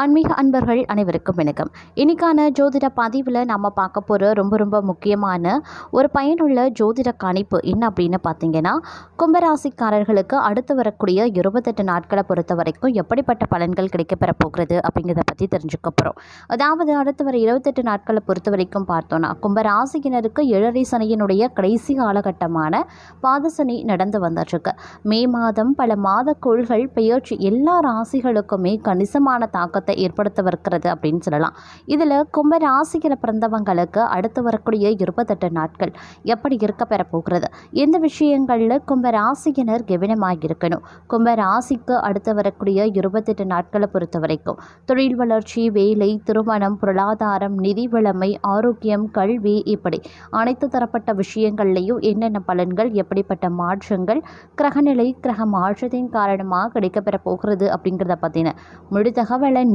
ஆன்மீக அன்பர்கள் அனைவருக்கும் வணக்கம். இன்னைக்கான ஜோதிட பதிவில் நம்ம பார்க்க போகிற ரொம்ப ரொம்ப முக்கியமான ஒரு பயனுள்ள ஜோதிட கணிப்பு என்ன அப்படின்னு பார்த்தீங்கன்னா கும்பராசிக்காரர்களுக்கு அடுத்து வரக்கூடிய இருபத்தெட்டு நாட்களை பொறுத்த வரைக்கும் எப்படிப்பட்ட பலன்கள் கிடைக்கப்பெற போகிறது அப்படிங்கிறத பற்றி தெரிஞ்சுக்க போகிறோம் அதாவது அடுத்து வர இருபத்தெட்டு நாட்களை பொறுத்த வரைக்கும் பார்த்தோன்னா கும்பராசியினருக்கு ஏழரை சனியினுடைய கடைசி காலகட்டமான பாதசனி நடந்து வந்துட்டுருக்கு. மே மாதம் பல மாத கோள்கள் பெயர்ச்சி எல்லா ராசிகளுக்குமே கணிசமான தாக்கத்தை ஏற்படுத்தவிருக்கிறது அப்படின்னு சொல்லலாம். இதில் கும்ப ராசியில் பிறந்தவங்களுக்கு அடுத்து வரக்கூடிய இருபத்தெட்டு நாட்கள் எப்படி இருக்க பெற போகிறது? எந்த விஷயங்களில் கும்ப ராசியினர் கவனமாக இருக்கணும்? கும்ப ராசிக்கு அடுத்து வரக்கூடிய இருபத்தெட்டு நாட்களை பொறுத்த வரைக்கும் தொழில் வளர்ச்சி வேலை திருமணம் பொருளாதாரம் நிதி வளமை ஆரோக்கியம் கல்வி இப்படி அனைத்து தரப்பட்ட விஷயங்கள்லையும் என்னென்ன பலன்கள் எப்படிப்பட்ட மாற்றங்கள் கிரகநிலை கிரக மாற்றத்தின் காரணமாக கிடைக்கப்பெற போகிறது அப்படிங்கிறத பற்றின முழு தகவலை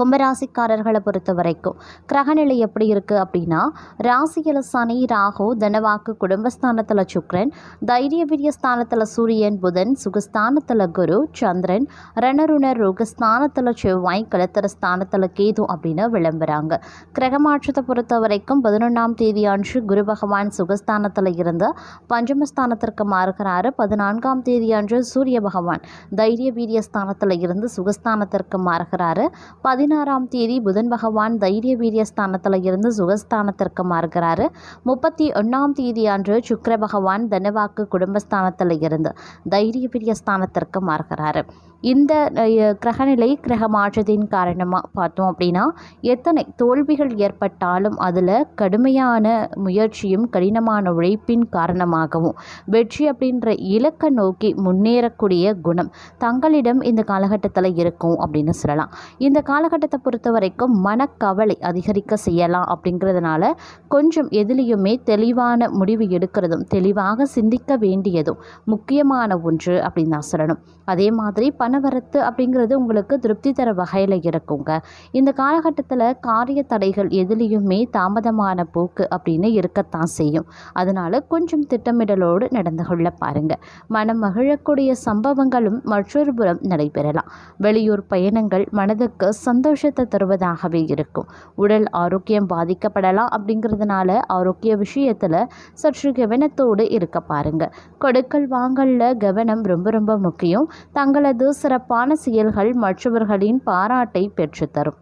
கும்பராசிக்காரர்களை பொறுத்த வரைக்கும் கிரகநிலை எப்படி இருக்குது அப்படின்னா ராசியில் சனி ராகு தனவாக்கு குடும்பஸ்தானத்தில் சுக்ரன் தைரிய வீரிய ஸ்தானத்தில் சூரியன் புதன் சுகஸ்தானத்தில் குரு சந்திரன் ரணருணர் ரோகஸ்தானத்தில் செவ்வாய் கலத்தர ஸ்தானத்தில் கேது அப்படின்னு விளம்புறாங்க. கிரகமாற்றத்தை பொறுத்த வரைக்கும் பதினொன்றாம் தேதி அன்று குரு பகவான் சுகஸ்தானத்தில் இருந்து பஞ்சமஸ்தானத்திற்கு மாறுகிறாரு. பதினான்காம் தேதி அன்று சூரிய பகவான் தைரிய வீரிய ஸ்தானத்தில் இருந்து சுகஸ்தானத்திற்கு மாறுகிறாரு. பதினாறாம் தேதி புதன் பகவான் தைரிய வீரிய ஸ்தானத்தில் இருந்து சுகஸ்தானத்திற்கு மாறுகிறாரு. முப்பத்தி ஒன்றாம் தேதி அன்று சுக்கர பகவான் தனவாக்கு குடும்பஸ்தானத்தில் இருந்து தைரிய வீரிய ஸ்தானத்திற்கு மாறுகிறாரு. இந்த கிரகநிலை கிரக மாற்றத்தின் காரணமாக பார்த்தோம் அப்படின்னா எத்தனை தோல்விகள் ஏற்பட்டாலும் அதில் கடுமையான முயற்சியும் கடினமான உழைப்பின் காரணமாகவும் வெற்றி அப்படின்ற இலக்கை நோக்கி முன்னேறக்கூடிய குணம் தங்களிடம் இந்த காலகட்டத்தில் இருக்கும் அப்படின்னு சொல்லலாம். இந்த காலகட்டத்தை பொறுத்த வரைக்கும் மனக்கவலை அதிகரிக்க செய்யலாம் அப்படிங்கிறதுனால கொஞ்சம் எதுலேயுமே தெளிவான முடிவு எடுக்கிறதும் தெளிவாக சிந்திக்க வேண்டியதும் முக்கியமான ஒன்று அப்படின்னு நான் சொல்லணும். அதே மாதிரி பணவரத்து அப்படிங்கிறது உங்களுக்கு திருப்தி தர வகையில் இருக்குங்க. இந்த காலகட்டத்தில் காரிய தடைகள் எதுலேயுமே தாமதமான போக்கு அப்படின்னு இருக்கத்தான் செய்யும். அதனால கொஞ்சம் திட்டமிடலோடு நடந்து கொள்ள பாருங்க. மனம் மகிழக்கூடிய சம்பவங்களும் மற்றொரு புறம் நடைபெறலாம். வெளியூர் பயணங்கள் மனதுக்கு சந்தோஷத்தை தருவதாகவே இருக்கும். உடல் ஆரோக்கியம் பாதிக்கப்படலாம் அப்படிங்கிறதுனால ஆரோக்கிய விஷயத்தில் சற்று கவனத்தோடு இருக்க பாருங்க. கொடுக்கல் வாங்கல்ல கவனம் ரொம்ப ரொம்ப முக்கியம். தங்களது சிறப்பான செயல்கள் மற்றவர்களின் பாராட்டை பெற்றுத்தரும்.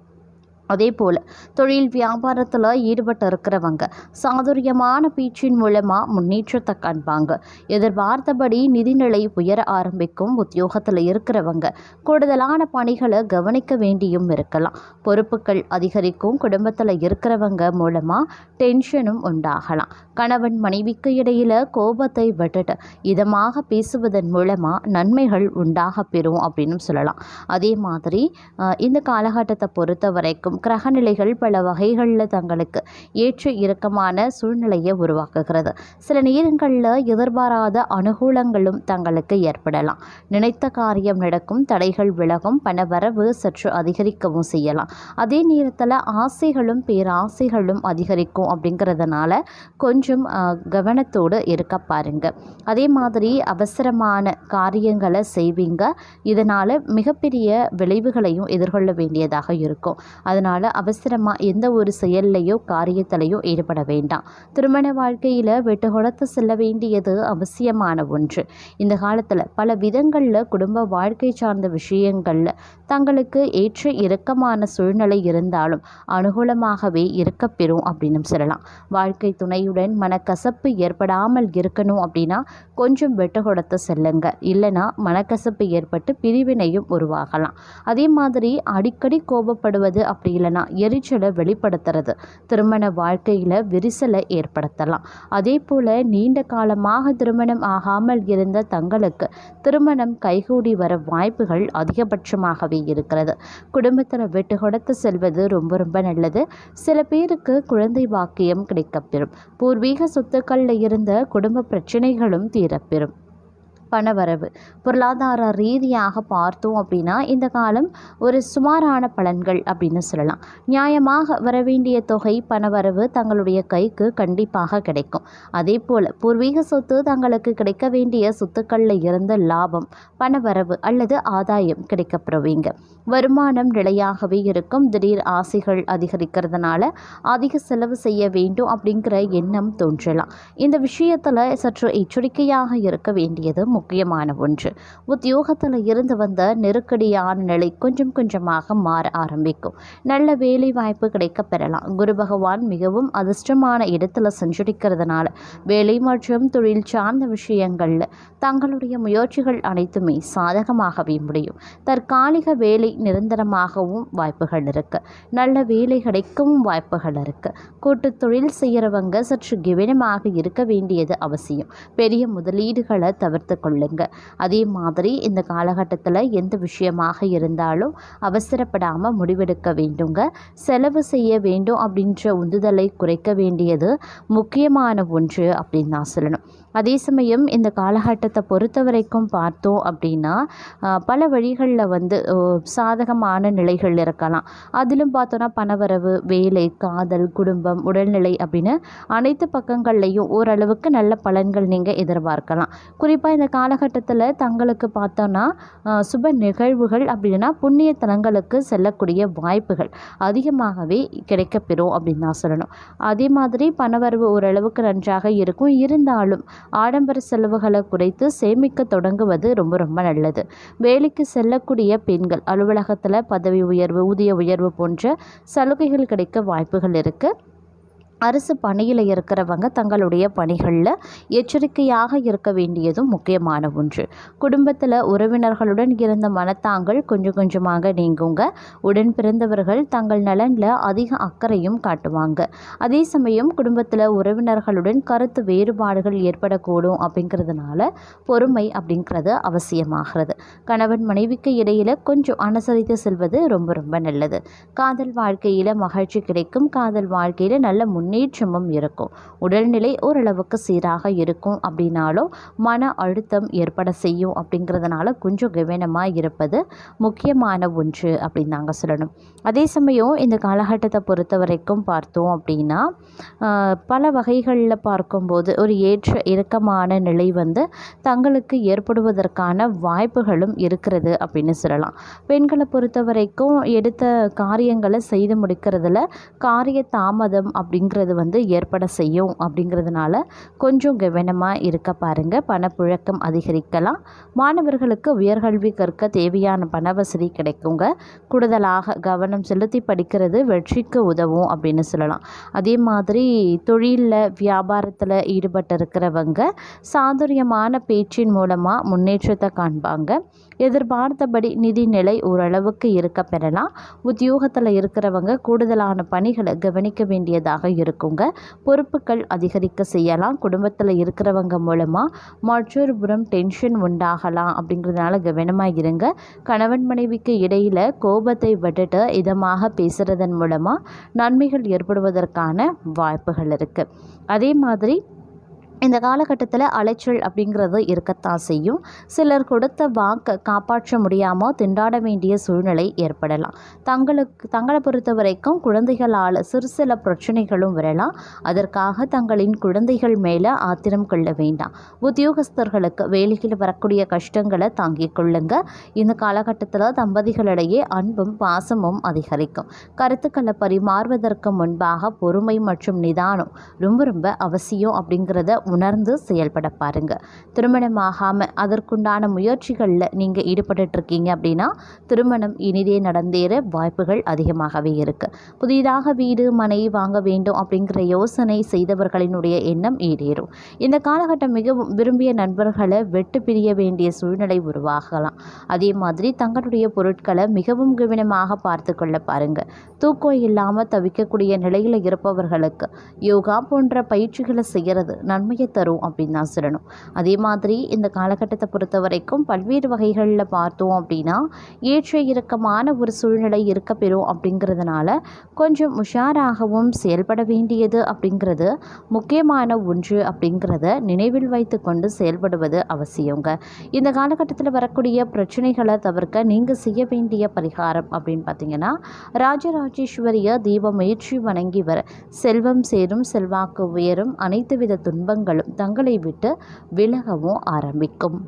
அதே போல் தொழில் வியாபாரத்தில் ஈடுபட்டு இருக்கிறவங்க சாதுரியமான பேச்சின் மூலமாக முன்னேற்றத்தை காண்பாங்க. எதிர்பார்த்தபடி நிதிநிலை உயர ஆரம்பிக்கும் உத்தியோகத்தில் இருக்கிறவங்க கூடுதலான பணிகளை கவனிக்க வேண்டியும் இருக்கலாம். பொறுப்புகள் அதிகரிக்கும் குடும்பத்தில் இருக்கிறவங்க மூலமாக டென்ஷனும் உண்டாகலாம். கணவன் மனைவிக்கு இடையில் கோபத்தை விட்டுட்டு இதமாக பேசுவதன் மூலமாக நன்மைகள் உண்டாக பெறும் அப்படின்னு சொல்லலாம். அதே மாதிரி இந்த காலகட்டத்தை பொறுத்த வரைக்கும் கிரகநிலைகள் பல வகைகளில் தங்களுக்கு ஏற்ற இறக்கமான சூழ்நிலையை உருவாக்குகிறது. சில நேரங்களில் எதிர்பாராத அனுகூலங்களும் தங்களுக்கு ஏற்படலாம். நினைத்த காரியம் நடக்கும் தடைகள் விலகும் பணவரவு சற்று அதிகரிக்கவும் செய்யலாம். அதே நேரத்தில் ஆசைகளும் பேராசைகளும் அதிகரிக்கும் அப்படிங்கிறதுனால கொஞ்சம் கவனத்தோடு இருக்க பாருங்க. அதே மாதிரி அவசரமான காரியங்களை செய்வீங்க. இதனால் மிகப்பெரிய விளைவுகளையும் எதிர்கொள்ள வேண்டியதாக இருக்கும். அதனால் அவசரமாக எந்த ஒரு செயல்லையோ காரியத்திலையோ ஈடுபட வேண்டாம். திருமண வாழ்க்கையில் வெட்டு செல்ல வேண்டியது அவசியமான ஒன்று. இந்த காலத்தில் பல விதங்களில் குடும்ப வாழ்க்கை சார்ந்த விஷயங்களில் தங்களுக்கு ஏற்ற இறக்கமான சூழ்நிலை இருந்தாலும் அனுகூலமாகவே இருக்கப்பெறும் அப்படின்னு சொல்லலாம். வாழ்க்கை துணையுடன் மனக்கசப்பு ஏற்படாமல் இருக்கணும் அப்படின்னா கொஞ்சம் வெட்டு கொடுத்து செல்லுங்க. இல்லைன்னா மனக்கசப்பு ஏற்பட்டு பிரிவினையும் உருவாகலாம். அதே மாதிரி அடிக்கடி கோபப்படுவது அப்படி இல்லைனா எரிச்சலை வெளிப்படுத்துறது. திருமண வாழ்க்கையில் விரிசலை ஏற்படுத்தலாம். அதே போல் நீண்ட காலமாக திருமணம் ஆகாமல் இருந்த தங்களுக்கு திருமணம் கைகூடி வர வாய்ப்புகள் அதிகபட்சமாகவே இருக்கிறது. குடும்பத்தில் விட்டு கொடுத்து செல்வது ரொம்ப ரொம்ப நல்லது. சில பேருக்கு குழந்தை வாக்கியம் கிடைக்கப்பெறும். பூர்வீக சொத்துக்களில் இருந்த குடும்ப பிரச்சனைகளும் தீரப்பெறும். பணவரவு. பொருளாதார ரீதியாக பார்த்தோம் அப்படின்னா இந்த காலம் ஒரு சுமாரான பலன்கள் அப்படின்னு சொல்லலாம். நியாயமாக வரவேண்டிய தொகை பணவரவு தங்களுடைய கைக்கு கண்டிப்பாக கிடைக்கும். அதே போல் பூர்வீக சொத்து தங்களுக்கு கிடைக்க வேண்டிய சொத்துக்களில் இருந்து லாபம் பணவரவு அல்லது ஆதாயம் கிடைக்கப்பெறுவீங்க வருமானம் நிலையாகவே இருக்கும். திடீர் ஆசைகள் அதிகரிக்கிறதுனால அதிக செலவு செய்ய வேண்டும் அப்படிங்கிற எண்ணம் தோன்றலாம். இந்த விஷயத்தில் சற்று எச்சரிக்கையாக இருக்க வேண்டியது முக்கியமான ஒன்று. உத்தியோகத்தில் இருந்து வந்த நெருக்கடியான நிலை கொஞ்சம் கொஞ்சமாக மாற ஆரம்பிக்கும். நல்ல வேலை வாய்ப்பு கிடைக்க பெறலாம். குரு பகவான் மிகவும் அதிர்ஷ்டமான இடத்துல சஞ்சரிக்கிறதுனால வேலை மற்றும் தொழில் சார்ந்த விஷயங்களில் தங்களுடைய முயற்சிகள் அனைத்துமே சாதகமாகவே முடியும். தற்காலிக வேலை நிரந்தரமாகவும் வாய்ப்புகள் இருக்கு. நல்ல வேலை கிடைக்கவும் வாய்ப்புகள் இருக்கு. கூட்டு தொழில் செய்கிறவங்க சற்று கவனமாக இருக்க வேண்டியது அவசியம். பெரிய முதலீடுகளை தவிர்த்து கொள்ளுங்க. அதே மாதிரி இந்த காலகட்டத்தில் எந்த விஷயமாக இருந்தாலும் அவசரப்படாமல் முடிவெடுக்க வேண்டுங்க. செலவு செய்ய வேண்டும் அப்படின்ற உந்துதலை குறைக்க வேண்டியது முக்கியமான ஒன்று அப்படின்னு நான் சொல்லணும். அதே சமயம் இந்த காலகட்டத்தை பொறுத்த வரைக்கும் பார்த்தோம் அப்படின்னா பல வழிகளில் வந்து சாதகமான நிலைகள் இருக்கலாம். அதிலும் பார்த்தோன்னா பணவரவு வேலை காதல் குடும்பம் உடல்நிலை அப்படின்னு அனைத்து பக்கங்கள்லையும் ஓரளவுக்கு நல்ல பலன்கள் நீங்கள் எதிர்பார்க்கலாம். குறிப்பாக இந்த காலகட்டத்தில் தங்களுக்கு பார்த்தோன்னா சுப நிகழ்வுகள் அப்படின்னா புண்ணிய தலங்களுக்கு செல்லக்கூடிய வாய்ப்புகள் அதிகமாகவே கிடைக்கப்பெறும் அப்படின்னு தான் சொல்லணும். அதே மாதிரி பணவரவு ஓரளவுக்கு நன்றாக இருக்கும். இருந்தாலும் ஆடம்பர செலவுகளை குறைத்து சேமிக்க தொடங்குவது ரொம்ப ரொம்ப நல்லது. வேலைக்கு செல்லக்கூடிய பெண்கள் அலுவலகத்தில் பதவி உயர்வு ஊதிய உயர்வு போன்ற சலுகைகள் கிடைக்க வாய்ப்புகள் இருக்குது அரசு பணியில் இருக்கிறவங்க தங்களுடைய பணிகளில் எச்சரிக்கையாக இருக்க வேண்டியதும் முக்கியமான ஒன்று. குடும்பத்தில் உறவினர்களுடன் இருந்த மனத்தாங்கள் கொஞ்சம் கொஞ்சமாக நீங்குங்க. உடன் பிறந்தவர்கள் தங்கள் நலனில் அதிக அக்கறையும் காட்டுவாங்க. அதே சமயம் குடும்பத்தில் உறவினர்களுடன் கருத்து வேறுபாடுகள் ஏற்படக்கூடும் அப்படிங்கிறதுனால பொறுமை அப்படிங்கிறது அவசியமாகிறது. கணவன் மனைவிக்கு இடையில் கொஞ்சம் அனுசரித்து செல்வது ரொம்ப ரொம்ப நல்லது. காதல் வாழ்க்கையில் மகிழ்ச்சி கிடைக்கும். காதல் வாழ்க்கையில் நல்ல முன் முன்னேற்றமும் இருக்கும். உடல்நிலை ஓரளவுக்கு சீராக இருக்கும் அப்படின்னாலும் மன அழுத்தம் ஏற்பட செய்யும் அப்படிங்கிறதுனால கொஞ்சம் கவனமாக இருப்பது முக்கியமான ஒன்று அப்படின்னு நாங்கள் சொல்லணும். அதே சமயம் இந்த காலகட்டத்தை பொறுத்த வரைக்கும் பார்த்தோம் அப்படின்னா பல வகைகளில் பார்க்கும்போது ஒரு ஏற்ற இறக்கமான நிலை வந்து தங்களுக்கு ஏற்படுவதற்கான வாய்ப்புகளும் இருக்கிறது அப்படின்னு சொல்லலாம். பெண்களை பொறுத்த வரைக்கும் எடுத்த காரியங்களை செய்து முடிக்கிறதுல காரிய தாமதம் அப்படிங்கிறது வந்து ஏற்பட செய்யும் அப்படிங்கிறதுனால கொஞ்சம் கவனமாக இருக்க பாருங்கள் பணப்புழக்கம் அதிகரிக்கலாம். மாணவர்களுக்கு உயர்கல்வி கற்க தேவையான பண வசதி கிடைக்குங்க. கூடுதலாக கவனம் செலுத்தி படிக்கிறது வெற்றிக்கு உதவும் அப்படின்னு சொல்லலாம். அதே மாதிரி தொழிலில் வியாபாரத்தில் ஈடுபட்டு இருக்கிறவங்க சாதுரியமான பேச்சின் மூலமாக முன்னேற்றத்தை காண்பாங்க. எதிர்பார்த்தபடி நிதி நிலை ஓரளவுக்கு இருக்க பெறலாம். உத்தியோகத்தில் இருக்கிறவங்க கூடுதலான பணிகளை கவனிக்க வேண்டியதாக இருக்கும் இருக்குங்க பொறுப்புகள் அதிகரிக்க செய்யலாம். குடும்பத்தில் இருக்கிறவங்க மூலமாக மற்றொரு புறம் டென்ஷன் உண்டாகலாம் அப்படிங்கிறதுனால கவனமாக இருங்க கணவன் மனைவிக்கு இடையில் கோபத்தை விட்டுட்டு இதமாக பேசுகிறதன் மூலமாக நன்மைகள் ஏற்படுவதற்கான வாய்ப்புகள் இருக்குது அதே மாதிரி இந்த காலகட்டத்தில் அலைச்சல் அப்படிங்கிறது இருக்கத்தான் செய்யும். சிலர் கொடுத்த வாக்கை காப்பாற்ற முடியாமல் திண்டாட வேண்டிய சூழ்நிலை ஏற்படலாம். தங்களுக்கு தங்களை பொறுத்த வரைக்கும் குழந்தைகளால் சிறு சில பிரச்சனைகளும் வரலாம். அதற்காக தங்களின் குழந்தைகள் மேலே ஆத்திரம் கொள்ள வேண்டாம். உத்தியோகஸ்தர்களுக்கு வேலையில் வரக்கூடிய கஷ்டங்களை தாங்கிக் கொள்ளுங்க. இந்த காலகட்டத்தில் தம்பதிகளிடையே அன்பும் பாசமும் அதிகரிக்கும். கருத்துக்களை பரிமாறுவதற்கு முன்பாக பொறுமை மற்றும் நிதானம் ரொம்ப ரொம்ப அவசியம் அப்படிங்கிறத உணர்ந்து செயல்பட பாருங்க. திருமணமாகாமல் அதற்குண்டான முயற்சிகளில் நீங்கள் ஈடுபட்டுட்ருக்கீங்க அப்படின்னா திருமணம் இனிதே நடந்தேற வாய்ப்புகள் அதிகமாகவே இருக்குது புதிதாக வீடு மனை வாங்க வேண்டும் அப்படிங்கிற யோசனை செய்தவர்களினுடைய எண்ணம் ஈடேறும். இந்த காலகட்டம் மிகவும் விரும்பிய நண்பர்களை வெட்டு பிரிய வேண்டிய சூழ்நிலை உருவாகலாம். அதே மாதிரி தங்களுடைய பொருட்களை மிகவும் கவனமாக பார்த்து கொள்ள பாருங்க. தூக்கம் இல்லாமல் தவிக்கக்கூடிய நிலையில் இருப்பவர்களுக்கு யோகா போன்ற பயிற்சிகளை செய்கிறது நன்மை நன்மையை தரும் அப்படின்னு தான் சொல்லணும். அதே மாதிரி இந்த காலகட்டத்தை பொறுத்த வரைக்கும் பல்வேறு வகைகளில் பார்த்தோம் அப்படின்னா ஏற்ற இறக்கமான ஒரு சூழ்நிலை இருக்க பெறும் அப்படிங்கிறதுனால கொஞ்சம் உஷாராகவும் செயல்பட வேண்டியது அப்படிங்கிறது முக்கியமான ஒன்று அப்படிங்கிறத நினைவில் வைத்து கொண்டு செயல்படுவது அவசியங்க. இந்த காலகட்டத்தில் வரக்கூடிய பிரச்சனைகளை தவிர்க்க நீங்கள் செய்ய வேண்டிய பரிகாரம் அப்படின்னு பார்த்தீங்கன்னா ராஜராஜேஸ்வரிய தீபம் ஏற்றி வணங்கி வர செல்வம் சேரும் செல்வாக்கு உயரும் அனைத்து வித துன்பங்கள் துன்பங்களும் தங்களை விட்டு விலகவும் ஆரம்பிக்கும்.